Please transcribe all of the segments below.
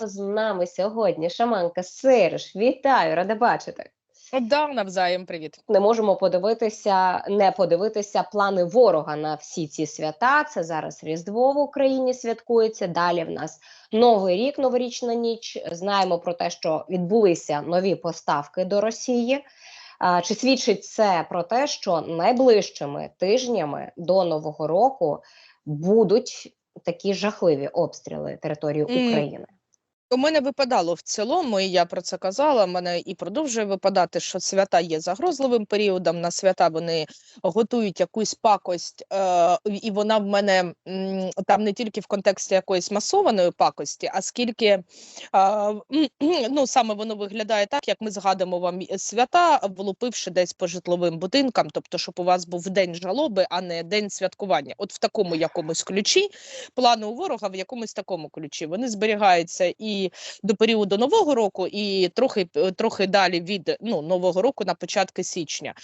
вас. З нами сьогодні шаманка Серж. Вітаю, рада бачити. Да, навзаєм привіт. Не можемо подивитися, не подивитися плани ворога на всі ці свята. Це зараз Різдво в Україні святкується. Далі в нас новий рік, новорічна ніч. Знаємо про те, що відбулися нові поставки до Росії. Чи свідчить це про те, що найближчими тижнями до нового року будуть такі жахливі обстріли території. України? У мене випадало в цілому, і я про це казала. Мене і продовжує випадати, що свята є загрозливим періодом. На свята вони готують якусь пакость, е, і вона в мене м, там не тільки в контексті якоїсь масованої пакості, а скільки е, ну саме воно виглядає так, як ми згадуємо вам свята, влупивши десь по житловим будинкам, тобто, щоб у вас був день жалоби, а не день святкування. От в такому якомусь ключі плани у ворога в якомусь такому ключі. Вони зберігаються і до періоду нового року, і трохи е, трохи далі від ну нового року на початки січня.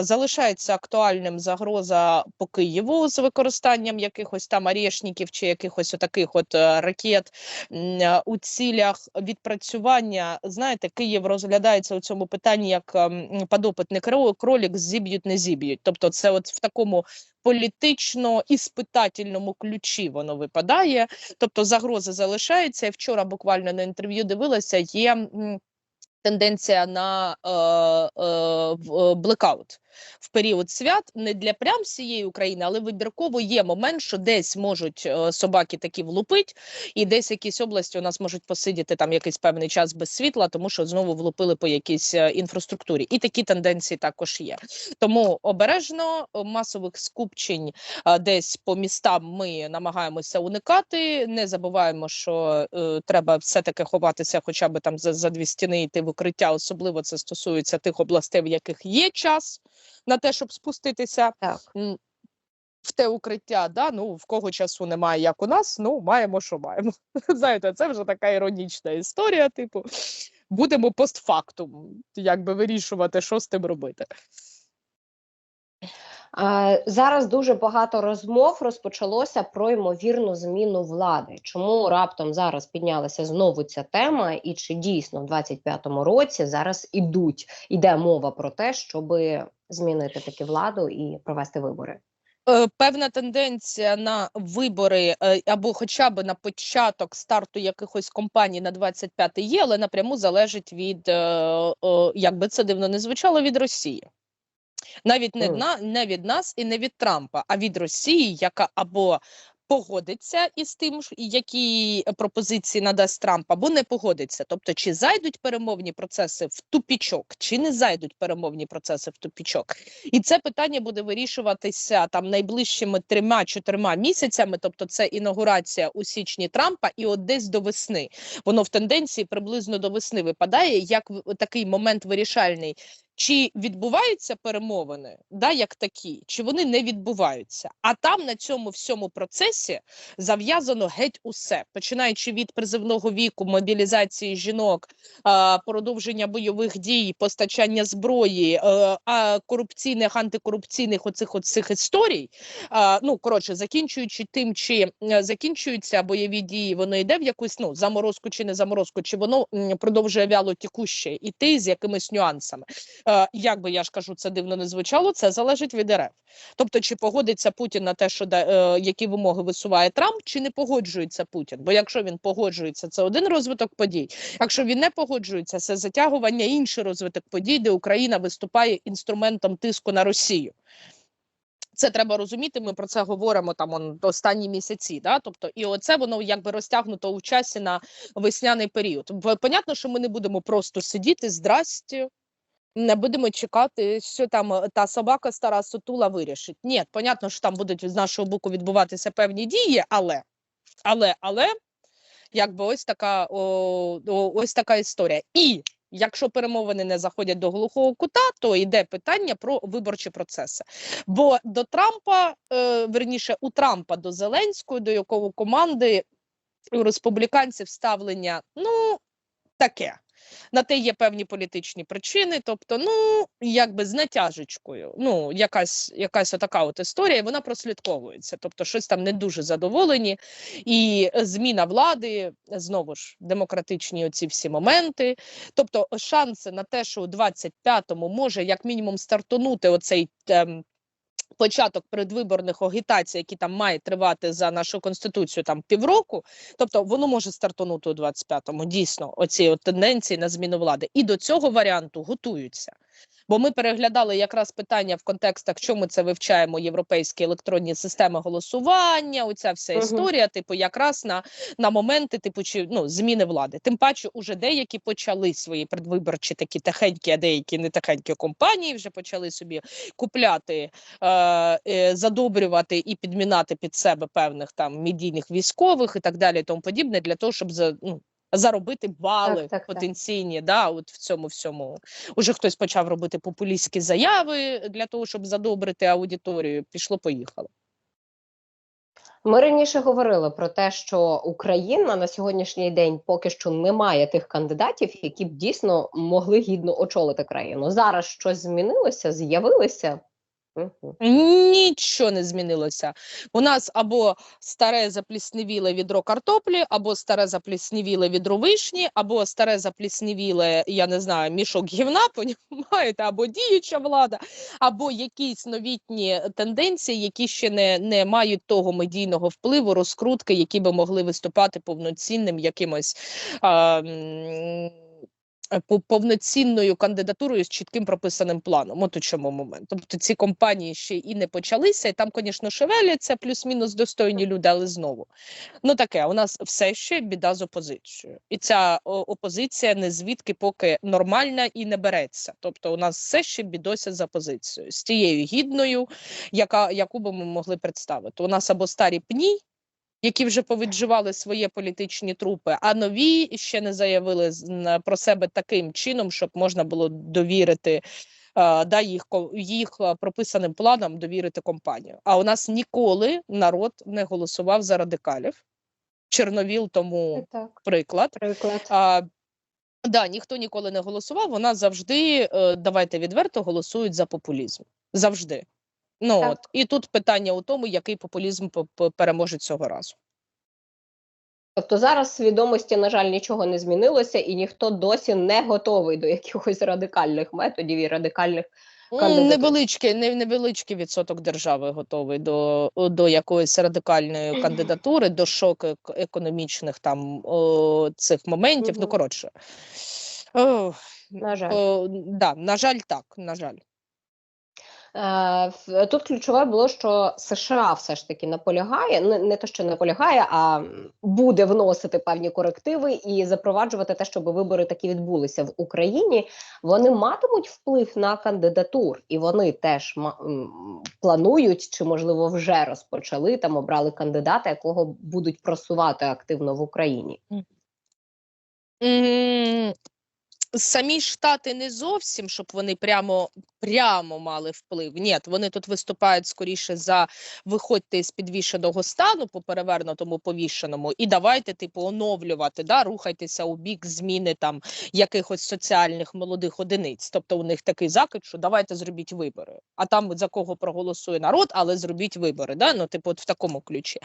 Залишається актуальним загроза по Києву з використанням якихось там арішників чи якихось отаких от е, ракет е, у цілях відпрацювання. Знаєте, Київ розглядається у цьому питанні як ем, подопитний кролік зіб'ють, не зіб'ють. Тобто, це от в такому політично іспитательному ключі воно випадає. Тобто загроза залишається. Я вчора буквально на інтерв'ю дивилася. Є тенденція на е, е, е, блекаут в період свят не для прям всієї України, але вибірково є момент, що десь можуть е, собаки такі влупить, і десь якісь області у нас можуть посидіти там якийсь певний час без світла, тому що знову влупили по якійсь е, інфраструктурі. І такі тенденції також є. Тому обережно е, масових скупчень десь по містам ми намагаємося уникати. Не забуваємо, що е, треба все-таки ховатися, хоча б там за, за дві стіни йти в укриття. Особливо це стосується тих областей, в яких є час на те, щоб спуститися. Так. В те укриття, да, ну в кого часу немає, як у нас, ну маємо, що маємо. Знаєте, це вже така іронічна історія. Типу, будемо постфактум, якби вирішувати, що з тим робити. Зараз дуже багато розмов розпочалося про ймовірну зміну влади. Чому раптом зараз піднялася знову ця тема, і чи дійсно в 25-му році зараз ідуть іде мова про те, щоб змінити таки владу і провести вибори? Е, Певна тенденція на вибори е, або хоча б на початок старту якихось компаній на 25 є, але напряму залежить від, е, як би це дивно не звучало, від Росії. Навіть не, на, не від нас і не від Трампа, а від Росії, яка або погодиться із тим, які пропозиції надасть Трамп, або не погодиться. Тобто, чи зайдуть перемовні процеси в тупічок, чи не зайдуть перемовні процеси в тупічок. І це питання буде вирішуватися там найближчими трьома-чотирма місяцями. Тобто, це інаугурація у січні Трампа, і от десь до весни. Воно в тенденції приблизно до весни випадає як такий момент вирішальний. Чи відбуваються перемовини, да, як такі, чи вони не відбуваються? А там на цьому всьому процесі зав'язано геть усе, починаючи від призивного віку, мобілізації жінок, продовження бойових дій, постачання зброї, е, корупційних, антикорупційних оцих оцих історій. Ну коротше, закінчуючи тим, чи закінчуються бойові дії, воно йде в якусь ну заморозку чи не заморозку, чи воно продовжує вяло тікуще іти з якимись нюансами. Е, як би я ж кажу, це дивно не звучало, це залежить від РФ. Тобто, чи погодиться Путін на те, що е, які вимоги висуває Трамп, чи не погоджується Путін? Бо якщо він погоджується, це один розвиток подій. Якщо він не погоджується, це затягування інший розвиток подій, де Україна виступає інструментом тиску на Росію. Це треба розуміти. Ми про це говоримо там он, останні місяці. Да? Тобто, і оце воно якби розтягнуто у часі на весняний період. Понятно, що ми не будемо просто сидіти здрасті. Не будемо чекати, що там е, та собака стара сутула вирішить. Ні, понятно, що там будуть з нашого боку відбуватися певні дії, але, але, але, якби ось така, о, о, ось така історія. І якщо перемовини не заходять до глухого кута, то йде питання про виборчі процеси. Бо до Трампа, е, верніше, у Трампа до Зеленського, до якого команди у республіканців ставлення, ну таке. На те є певні політичні причини. Тобто, ну якби з натяжечкою. Ну, якась якась отака от історія, вона прослідковується. Тобто, щось там не дуже задоволені, і зміна влади знову ж демократичні оці всі моменти. Тобто, шанси на те, що у 25-му може як мінімум стартонути оцей. Ем, Початок предвиборних агітацій, які там мають тривати за нашу конституцію там півроку, тобто воно може стартонути у 25-му, дійсно, оці от тенденції на зміну влади. І до цього варіанту готуються. Бо ми переглядали якраз питання в контекстах, що ми це вивчаємо європейські електронні системи голосування. Оця вся історія, типу, якраз на, на моменти, типу, чи ну зміни влади. Тим паче, уже деякі почали свої предвиборчі такі тихенькі, а деякі не тихенькі компанії вже почали собі купляти, е, е, задобрювати і підмінати під себе певних там медійних військових і так далі, і тому подібне, для того, щоб за ну. Заробити бали Так, так, так. потенційні, да, от в цьому всьому. Уже хтось почав робити популістські заяви для того, щоб задобрити аудиторію. Пішло, поїхало. Ми раніше говорили про те, що Україна на сьогоднішній день поки що не має тих кандидатів, які б дійсно могли гідно очолити країну. Зараз щось змінилося, з'явилися. Нічого не змінилося. У нас або старе заплісневіле відро картоплі, або старе заплісневіле відро вишні, або старе заплісневіле, я не знаю, мішок гівна, понімаєте, або діюча влада, або якісь новітні тенденції, які ще не, не мають того медійного впливу, розкрутки, які би могли виступати повноцінним якимось. А, повноцінною кандидатурою з чітким прописаним планом. От у чому момент. Тобто ці компанії ще і не почалися, і там, звісно, шевеляться плюс-мінус достойні люди, але знову ну таке. У нас все ще біда з опозицією, і ця опозиція не звідки поки нормальна і не береться. Тобто, у нас все ще бідося з опозицією, з тією гідною, яка яку би ми могли представити. У нас або старі пні. Які вже повідживали свої політичні трупи, а нові ще не заявили про себе таким чином, щоб можна було довірити да, їх, їх прописаним планам довірити компанію. А у нас ніколи народ не голосував за радикалів. Чорновіл тому Так, приклад. приклад. А, да, ніхто ніколи не голосував. Вона завжди, е, давайте відверто, голосують за популізм. Завжди. Ну Так. от і тут питання у тому, який популізм переможе цього разу. Тобто зараз свідомості, на жаль, нічого не змінилося, і ніхто досі не готовий до якихось радикальних методів і радикальних М, Кандидатур. Невеличкий, невеличкий відсоток держави готовий до, до якоїсь радикальної кандидатури, до шоку економічних там о, цих моментів. Ну коротше, О, на жаль. о, да, на жаль, так. На жаль. Е, Тут ключове було, що США все ж таки наполягає, не, не те, що наполягає, а буде вносити певні корективи і запроваджувати те, щоб вибори такі відбулися в Україні. Вони матимуть вплив на кандидатур, і вони теж планують чи, можливо, вже розпочали там обрали кандидата, якого будуть просувати активно в Україні. М, Самі штати не зовсім, щоб вони прямо прямо мали вплив. Ні, вони тут виступають скоріше за виходьте з підвішеного стану по перевернутому повішеному, і давайте, типу, оновлювати, да, рухайтеся у бік зміни там якихось соціальних молодих одиниць. Тобто у них такий закид, що давайте зробіть вибори. А там за кого проголосує народ, але зробіть вибори. Да? Ну, типу, от в такому ключі.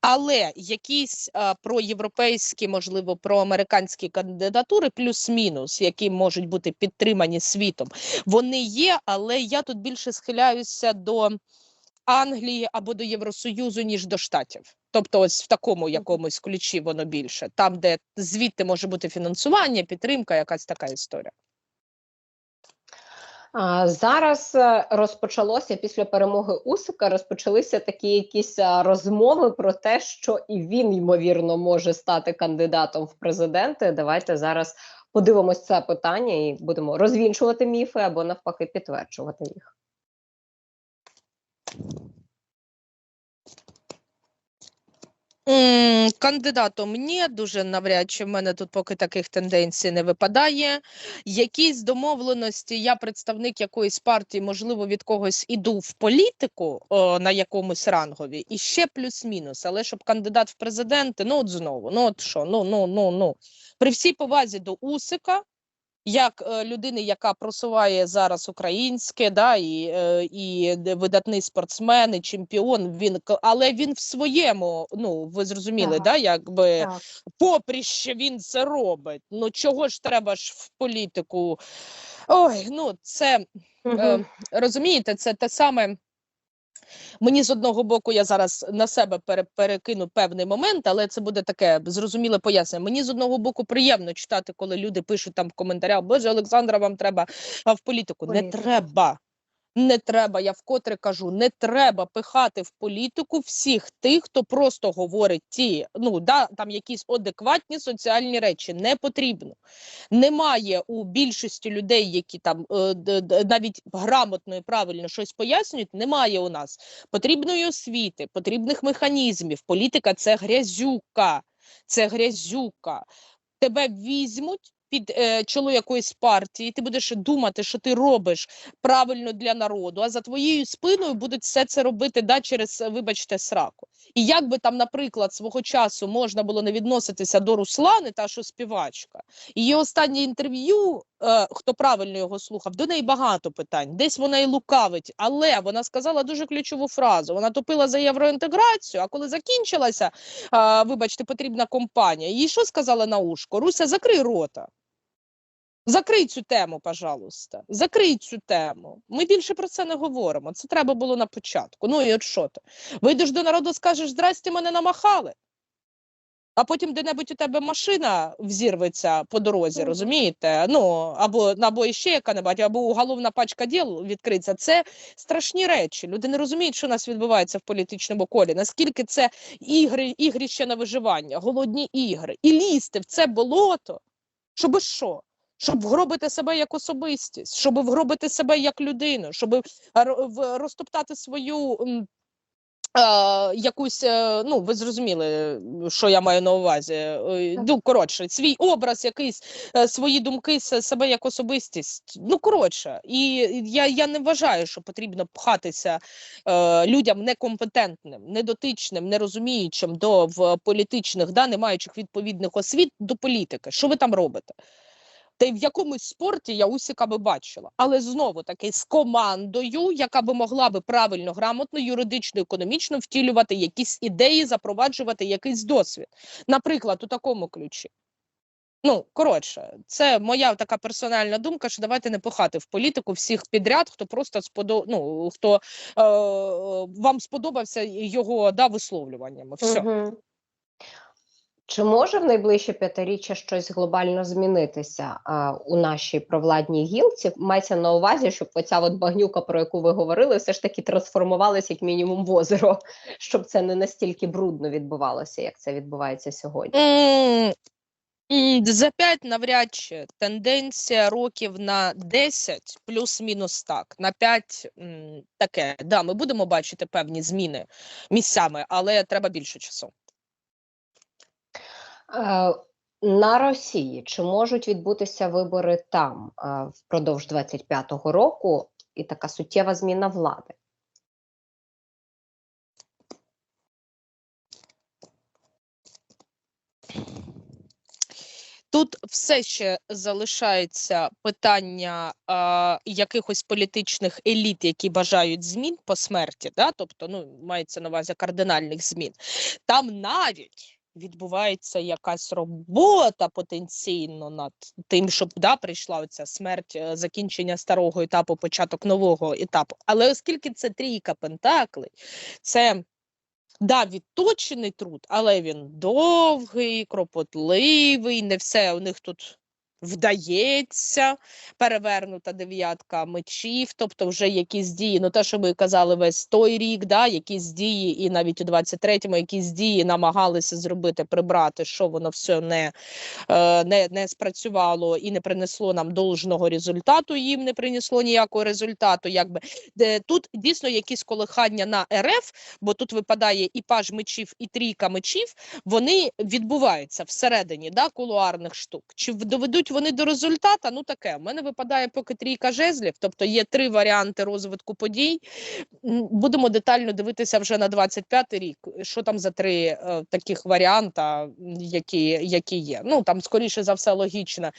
Але якісь а, проєвропейські, можливо, проамериканські кандидатури, плюс-мінус, можуть бути підтримані світом, вони є, але я тут більше схиляюся до Англії або до Євросоюзу, ніж до Штатів. Тобто, ось в такому якомусь ключі воно більше, там, де звідти може бути фінансування, підтримка, якась така історія. А, Зараз е, розпочалося після перемоги Усика. Розпочалися такі якісь розмови про те, що і він ймовірно може стати кандидатом в президенти. Давайте зараз подивимось це питання і будемо розвінчувати міфи або навпаки підтверджувати їх. Кандидатом ні, дуже навряд чи в мене тут поки таких тенденцій не випадає. Якісь домовленості, я представник якоїсь партії, можливо, від когось іду в політику о, на якомусь рангові, і ще плюс-мінус. Але щоб кандидат в президенти, ну от знову, ну от що, ну ну ну ну при всій повазі до Усика. Як е, людини, яка просуває зараз українське, да, і, е, і видатний спортсмен, і чемпіон. Він але він в своєму, ну ви зрозуміли, Так. да, якби Так. попріще він це робить. Ну чого ж треба ж в політику? Ой, ну це е, розумієте, це те саме. Мені з одного боку, я зараз на себе пере, перекину певний момент, але це буде таке зрозуміле пояснення. Мені з одного боку приємно читати, коли люди пишуть там в коментарях: Боже, Олександра, вам треба а, в політику. Не треба. Не треба, я вкотре кажу, не треба пихати в політику всіх тих, хто просто говорить ті, ну да, там якісь адекватні соціальні речі. Не потрібно. Немає у більшості людей, які там е, навіть грамотно і правильно щось пояснюють. Немає у нас потрібної освіти, потрібних механізмів. Політика це грязюка, це грязюка. Тебе візьмуть. Під е, чоло якоїсь партії, ти будеш думати, що ти робиш правильно для народу, а за твоєю спиною будуть все це робити да, через, е, вибачте, сраку. І як би там, наприклад, свого часу можна було не відноситися до Руслани, та що співачка, її останнє інтерв'ю, е, хто правильно його слухав, до неї багато питань. Десь вона і лукавить, але вона сказала дуже ключову фразу. Вона топила за євроінтеграцію, а коли закінчилася, вибачте, потрібна компанія. Їй що сказала на ушко? Руся, закрий рота. Закрий цю тему, пожалуйста. Закрий цю тему. Ми більше про це не говоримо. Це треба було на початку. Ну і от що ти? Вийдеш до народу, скажеш, здрасте, мене намахали. А потім де-небудь у тебе машина взірветься по дорозі, розумієте? Ну, або, або іще яка-небудь, або уголовна пачка діл відкриться. Це страшні речі. Люди не розуміють, що у нас відбувається в політичному колі. Наскільки це ігри, ігріще на виживання, голодні ігри. І лізти в це болото, щоб що? Щоб вгробити себе як особистість, щоб вгробити себе як людину, щоб розтоптати свою е, якусь, е, ну ви зрозуміли, що я маю на увазі. Е, Ну, коротше, свій образ, якийсь е, свої думки, себе як особистість. Ну, коротше, і я, я не вважаю, що потрібно пхатися е, людям некомпетентним, недотичним, нерозуміючим до в політичних, да, не маючих відповідних освіт до політики. Що ви там робите? Та й в якомусь спорті я Усіка би бачила, але знову таки з командою, яка би могла би правильно, грамотно, юридично, економічно втілювати якісь ідеї, запроваджувати якийсь досвід. Наприклад, у такому ключі. Ну, коротше, це моя така персональна думка, що давайте не пихати в політику всіх підряд, хто просто сподо... ну, хто е, вам сподобався його да, висловлюваннями. Все. Мгм. Чи може в найближче п'ятиріччя щось глобально змінитися а, у нашій провладній гілці? Мається на увазі, щоб оця от багнюка, про яку ви говорили, все ж таки трансформувалася як мінімум в озеро, щоб це не настільки брудно відбувалося, як це відбувається сьогодні. За 5 навряд чи тенденція років на 10 плюс-мінус так. На 5 таке. Да, ми будемо бачити певні зміни місцями, але треба більше часу. Е, На Росії чи можуть відбутися вибори там е, впродовж 25-го року і така суттєва зміна влади? Тут все ще залишається питання а, якихось політичних еліт, які бажають змін по смерті, да? тобто ну, мається на увазі кардинальних змін. Там навіть відбувається якась робота потенційно над тим, щоб да, прийшла оця смерть, е, закінчення старого етапу, початок нового етапу. Але оскільки це трійка пентаклей, це Да, відточений труд, але він довгий, кропотливий, не все у них тут вдається. Перевернута дев'ятка мечів, тобто вже якісь дії, ну те, що ми казали весь той рік, да, якісь дії, і навіть у 23-му якісь дії намагалися зробити, прибрати, що воно все не, е, не, не спрацювало і не принесло нам должного результату, їм не принесло ніякого результату. Якби. Де, тут дійсно якісь колихання на РФ, бо тут випадає і паж мечів, і трійка мечів, вони відбуваються всередині да, кулуарних штук. Чи доведуть вони до результату, ну таке. У мене випадає поки трійка жезлів, тобто є три варіанти розвитку подій. Будемо детально дивитися вже на 25-й рік. Що там за три е, таких варіанта, які, які є. Ну там скоріше за все логічно.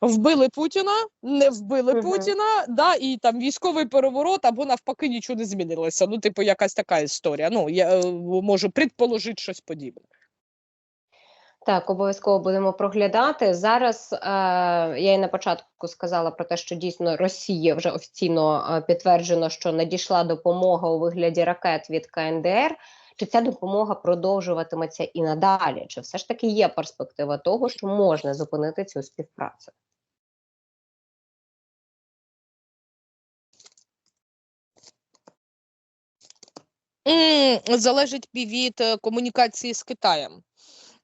Вбили Путіна, не вбили Мгм. Путіна, да, і там військовий переворот, або навпаки нічого не змінилося. Ну, типу, якась така історія. Ну, я е, можу предположити щось подібне. Так, обов'язково будемо проглядати. Зараз е, я і на початку сказала про те, що дійсно Росія вже офіційно е, підтверджено, що надійшла допомога у вигляді ракет від КНДР. Чи ця допомога продовжуватиметься і надалі? Чи все ж таки є перспектива того, що можна зупинити цю співпрацю? Залежить від е, комунікації з Китаєм.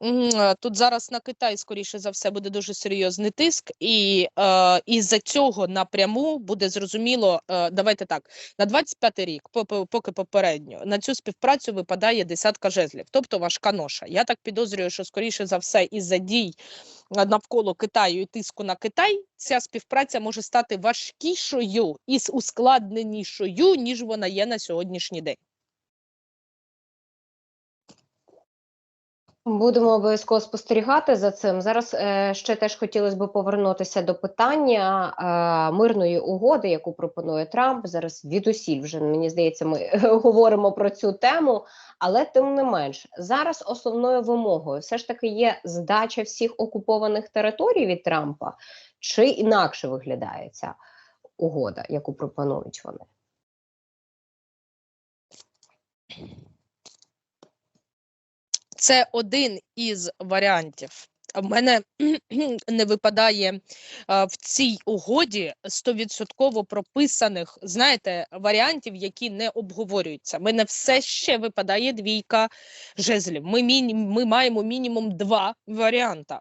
Е, Тут зараз на Китай, скоріше за все, буде дуже серйозний тиск, і е, із-за цього напряму буде зрозуміло. Е, давайте так: на 25 рік, поки попередньо, на цю співпрацю випадає десятка жезлів, тобто важка ноша. Я так підозрюю, що скоріше за все, із-за дій е, навколо Китаю і тиску на Китай, ця співпраця може стати важкішою і ускладненішою, ніж вона є на сьогоднішній день. Будемо обов'язково спостерігати за цим. Зараз е, ще теж хотілося б повернутися до питання е, мирної угоди, яку пропонує Трамп. Зараз відусіль вже мені здається, ми говоримо про цю тему, але тим не менш, зараз основною вимогою все ж таки є здача всіх окупованих територій від Трампа, чи інакше виглядає ця угода, яку пропонують вони. Це один із варіантів. В мене не випадає в цій угоді стовідсотково прописаних, знаєте, варіантів, які не обговорюються. В Мене все ще випадає двійка жезлів. Ми, міні, ми маємо мінімум два варіанта.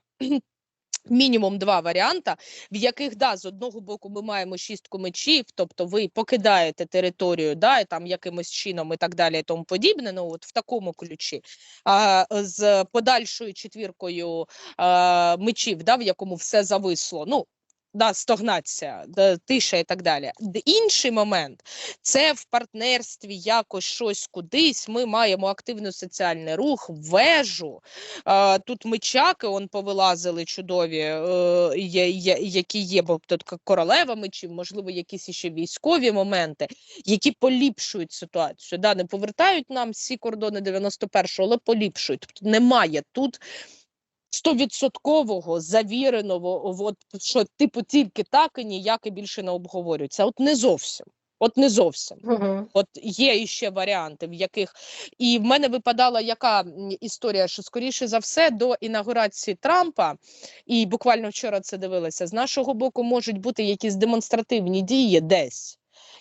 Мінімум два варіанта, в яких да, з одного боку ми маємо шістку мечів, тобто ви покидаєте територію, да, і там якимось чином і так далі, і тому подібне. Ну от в такому ключі. А з подальшою четвіркою а, мечів, да, в якому все зависло. Ну да, стогнація, да, тиша і так далі. Інший момент це в партнерстві якось щось кудись. Ми маємо активний соціальний рух, вежу. А, тут мечаки он повилазили чудові, е, які є, бо тут королева мечів, можливо, якісь іще військові моменти, які поліпшують ситуацію. Да, не повертають нам всі кордони 91-го, але поліпшують. Тобто немає тут стовідсоткового завіреного, от, що типу тільки так і ніяк і більше не обговорюється. От не зовсім. От не зовсім. Угу. От є іще варіанти, в яких і в мене випадала яка історія, що скоріше за все до інаугурації Трампа, і буквально вчора це дивилася. З нашого боку можуть бути якісь демонстративні дії десь.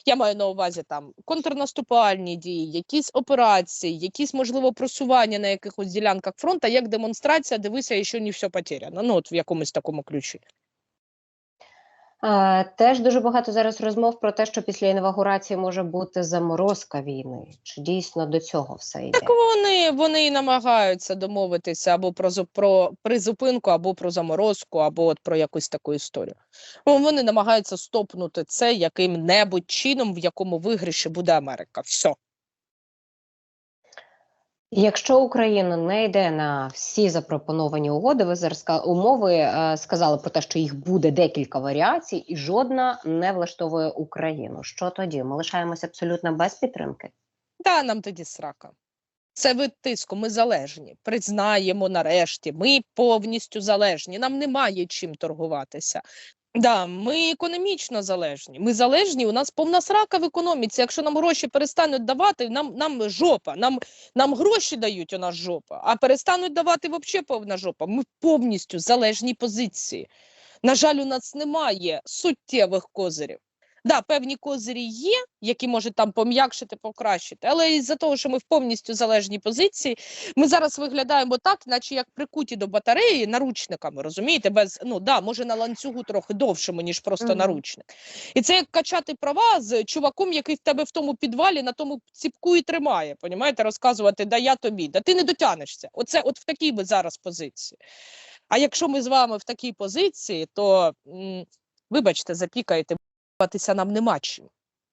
Я маю на увазі там контрнаступальні дії, якісь операції, якісь можливо просування на якихось ділянках фронту, як демонстрація, дивися, і що не все потеряно. Ну от в якомусь такому ключі. Е, Теж дуже багато зараз розмов про те, що після інавгурації може бути заморозка війни. Чи дійсно до цього все йде? Так вони, вони і намагаються домовитися або про, про призупинку, або про заморозку, або от про якусь таку історію. Вони намагаються стопнути це яким-небудь чином, в якому виграші буде Америка. Все. Якщо Україна не йде на всі запропоновані угоди, ви зараз умови е, сказали про те, що їх буде декілька варіацій, і жодна не влаштовує Україну. Що тоді? Ми лишаємося абсолютно без підтримки. Та нам тоді срака. Це вид тиску, ми залежні. Признаємо нарешті, ми повністю залежні. Нам немає чим торгуватися. Да, ми економічно залежні. Ми залежні. У нас повна срака в економіці. Якщо нам гроші перестануть давати, нам, нам жопа. Нам, нам гроші дають, у нас жопа, а перестануть давати взагалі повна жопа. Ми повністю залежні позиції. На жаль, у нас немає суттєвих козирів. Да, певні козирі є, які можуть там пом'якшити, покращити, але із-за того, що ми в повністю залежній позиції, ми зараз виглядаємо так, наче як прикуті до батареї наручниками, розумієте? Без ну да, може на ланцюгу трохи довшому, ніж просто Мгм. наручник. І це як качати права з чуваком, який в тебе в тому підвалі на тому ціпку і тримає. Понімаєте, розказувати, да я тобі, да ти не дотянешся. Оце от в такій би зараз позиції. А якщо ми з вами в такій позиції, то м, вибачте, запікаєте, батися нам нема чим.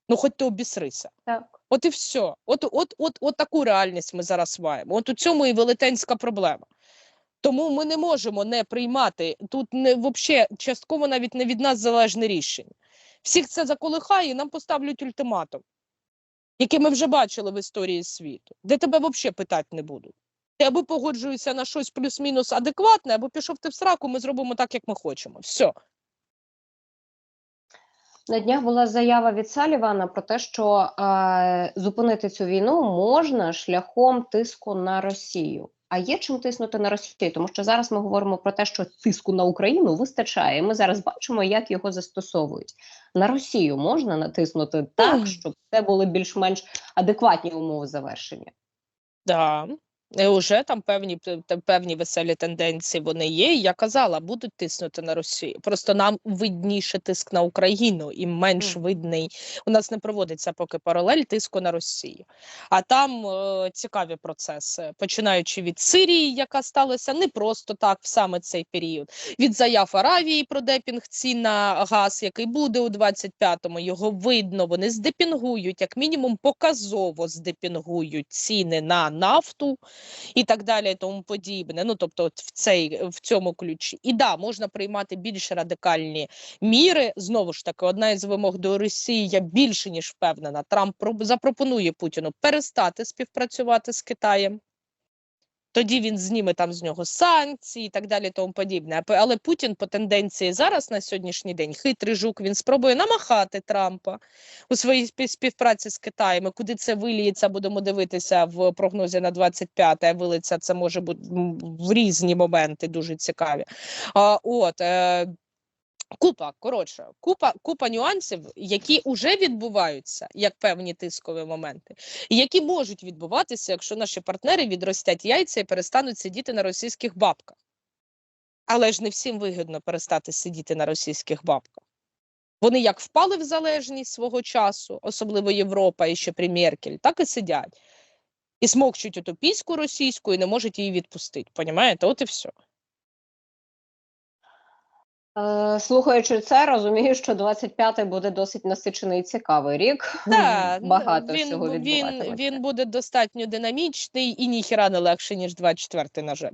Ну, хоч ти обісрися. Так. От і все. От, от, от, от таку реальність ми зараз маємо. От у цьому і велетенська проблема. Тому ми не можемо не приймати тут не вообще частково навіть не від нас залежне рішення. Всіх це заколихає, і нам поставлять ультиматум, який ми вже бачили в історії світу, де тебе взагалі питати не будуть. Ти або погоджуєшся на щось плюс-мінус адекватне, або пішов ти в сраку, ми зробимо так, як ми хочемо. Все. На днях була заява від Салівана про те, що е, зупинити цю війну можна шляхом тиску на Росію. А є чим тиснути на Росію, тому що зараз ми говоримо про те, що тиску на Україну вистачає. Ми зараз бачимо, як його застосовують. На Росію можна натиснути так, щоб це були більш-менш адекватні умови завершення. Да. І вже там певні певні веселі тенденції вони є. І я казала, будуть тиснути на Росію. Просто нам видніше тиск на Україну і менш видний. У нас не проводиться поки паралель тиску на Росію. А там е, цікаві процеси, починаючи від Сирії, яка сталася не просто так в саме цей період. Від заяв Аравії про депінг цін на газ, який буде у 25-му. Його видно. Вони здепінгують, як мінімум, показово здепінгують ціни на нафту і так далі, і тому подібне. Ну тобто, от в цей в цьому ключі. І да, можна приймати більш радикальні міри. Знову ж таки, одна із вимог до Росії, я більше ніж впевнена. Трамп про- запропонує Путіну перестати співпрацювати з Китаєм. Тоді він зніме там з нього санкції і так далі, тому подібне. Але Путін по тенденції зараз на сьогоднішній день хитрий жук. Він спробує намахати Трампа у своїй спів- співпраці з Китаєм. Куди це виліється, будемо дивитися в прогнозі на 25-те, вилиться це може бути в різні моменти, дуже цікаві. А, от, е, Купа, коротше, купа, купа нюансів, які вже відбуваються як певні тискові моменти, і які можуть відбуватися, якщо наші партнери відростять яйця і перестануть сидіти на російських бабках. Але ж не всім вигідно перестати сидіти на російських бабках. Вони як впали в залежність свого часу, особливо Європа і ще при Меркель, так і сидять. І смокчуть оту піську російську і не можуть її відпустити. Понімаєте? От і все. Е, слухаючи це, розумію, що 25-й буде досить насичений і цікавий рік. Да, Багато він, всього він, він буде достатньо динамічний і ніхіра не легше, ніж 24-й, на жаль.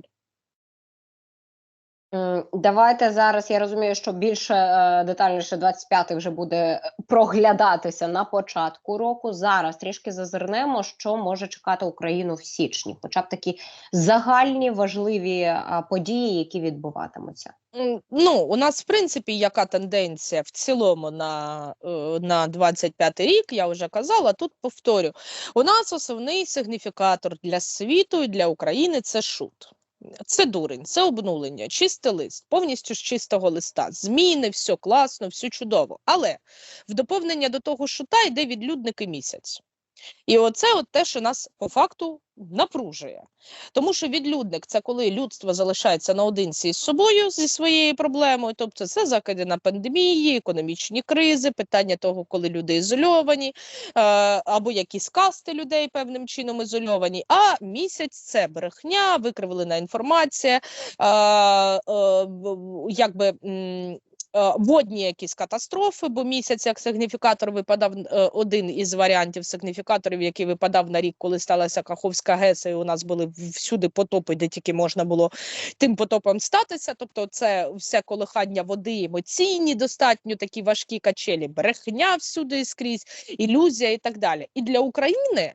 Давайте зараз. Я розумію, що більше е, детальніше 25-й вже буде проглядатися на початку року. Зараз трішки зазирнемо, що може чекати Україну в січні, хоча б такі загальні важливі е, події, які відбуватимуться. Ну, у нас, в принципі, яка тенденція в цілому на, е, на 25 рік, я вже казала, тут повторю. У нас основний сигніфікатор для світу і для України це шут. Це дурень, це обнулення, чистий лист, повністю з чистого листа. Зміни, все класно, все чудово. Але в доповнення до того шута йде відлюдник і місяць. І оце от те, що нас по факту напружує. Тому що відлюдник це коли людство залишається наодинці із собою зі своєю проблемою, тобто це закиди на пандемії, економічні кризи, питання того, коли люди ізольовані, е, або якісь касти людей певним чином ізольовані. А місяць це брехня, викривлена інформація, е, е, якби. Е, Водні якісь катастрофи, бо місяць як сигніфікатор випадав е, один із варіантів сигніфікаторів, який випадав на рік, коли сталася Каховська ГЕС, і у нас були всюди потопи, де тільки можна було тим потопом статися. Тобто, це все колихання води, емоційні, достатньо такі важкі качелі, брехня всюди і скрізь, ілюзія і так далі. І для України.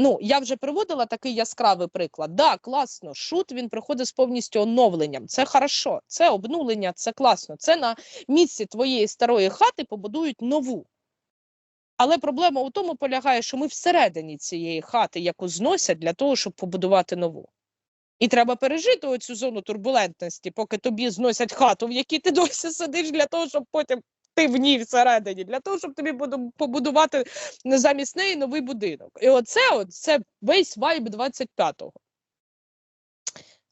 Ну, я вже приводила такий яскравий приклад. Да, класно, шут він приходить з повністю оновленням. Це хорошо, це обнулення, це класно. Це на місці твоєї старої хати побудують нову. Але проблема у тому полягає, що ми всередині цієї хати яку зносять для того, щоб побудувати нову. І треба пережити оцю зону турбулентності, поки тобі зносять хату, в якій ти досі сидиш, для того, щоб потім ти в ній всередині, для того, щоб тобі буду- побудувати замість неї новий будинок. І оце от, це весь вайб 25-го.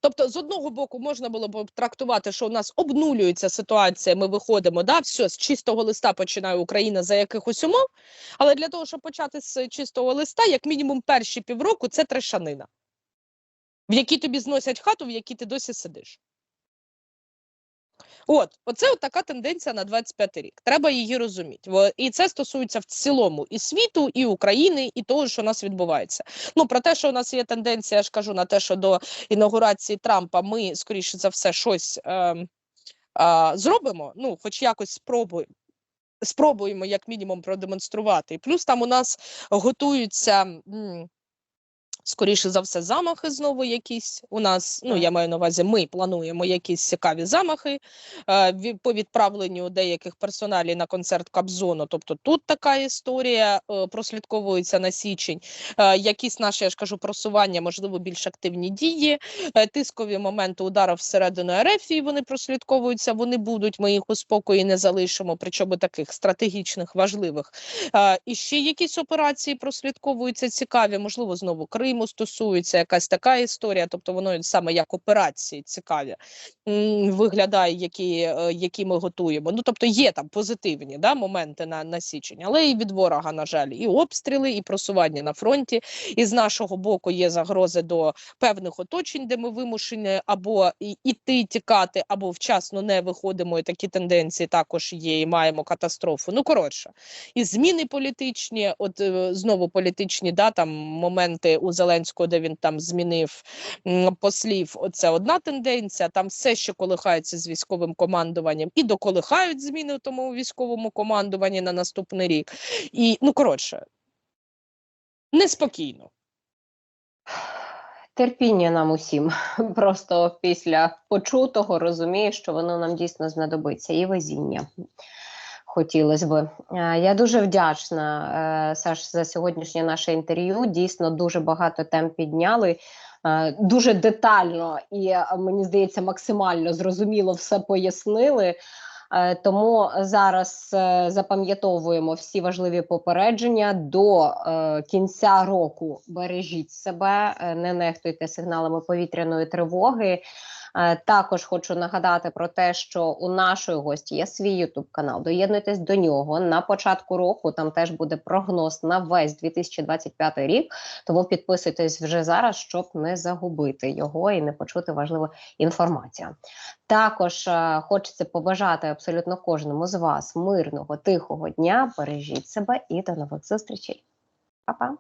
Тобто, з одного боку, можна було б трактувати, що у нас обнулюється ситуація, ми виходимо, да, все, з чистого листа починає Україна за якихось умов. Але для того, щоб почати з чистого листа, як мінімум перші півроку, це трешанина, в якій тобі зносять хату, в якій ти досі сидиш. От, оце от така тенденція на 25 рік. Треба її розуміти. І це стосується в цілому і світу, і України, і того, що у нас відбувається. Ну про те, що у нас є тенденція, я ж кажу на те, що до інаугурації Трампа ми, скоріше за все, щось ем, а, зробимо. Ну, хоч якось спробуємо. Спробуємо як мінімум продемонструвати. І плюс там у нас готуються. м, Скоріше за все, замахи знову якісь у нас. Ну я маю на увазі, ми плануємо якісь цікаві замахи е, по відправленню деяких персоналів на концерт Кобзону. Тобто тут така історія е, прослідковується на січень. Е, якісь наші, я ж кажу, просування, можливо, більш активні дії, е, тискові моменти ударів всередину РФ, і вони прослідковуються. Вони будуть. Ми їх у спокої не залишимо, причому таких стратегічних важливих. Е, і ще якісь операції прослідковуються цікаві, можливо, знову Криму стосується якась така історія, тобто воно саме як операції цікаві виглядає, які, е, які ми готуємо. Ну тобто є там позитивні да, моменти на, на січень, але і від ворога, на жаль, і обстріли, і просування на фронті. І з нашого боку є загрози до певних оточень, де ми вимушені або іти тікати, або вчасно не виходимо. І такі тенденції також є. І маємо катастрофу. Ну коротше, і зміни політичні, от е, знову політичні да, там моменти у Зеленського, де він там змінив послів. Оце одна тенденція. Там все ще колихається з військовим командуванням, і доколихають зміни в тому військовому командуванні на наступний рік. І ну коротше, неспокійно. Терпіння нам усім. Просто після почутого розумію, що воно нам дійсно знадобиться, і везіння. Хотілося би. Е, Я дуже вдячна, е, Саш, за сьогоднішнє наше інтерв'ю. Дійсно, дуже багато тем підняли. Е, Дуже детально і мені здається, максимально зрозуміло все пояснили. Тому зараз запам'ятовуємо всі важливі попередження до кінця року. Бережіть себе, не нехтуйте сигналами повітряної тривоги. Е, Також хочу нагадати про те, що у нашої гості є свій ютуб канал. Доєднуйтесь до нього на початку року. Там теж буде прогноз на весь 2025 рік. Тому підписуйтесь вже зараз, щоб не загубити його і не почути важливу інформацію. Також е, хочеться побажати абсолютно кожному з вас мирного, тихого дня. Бережіть себе і до нових зустрічей. Па-па!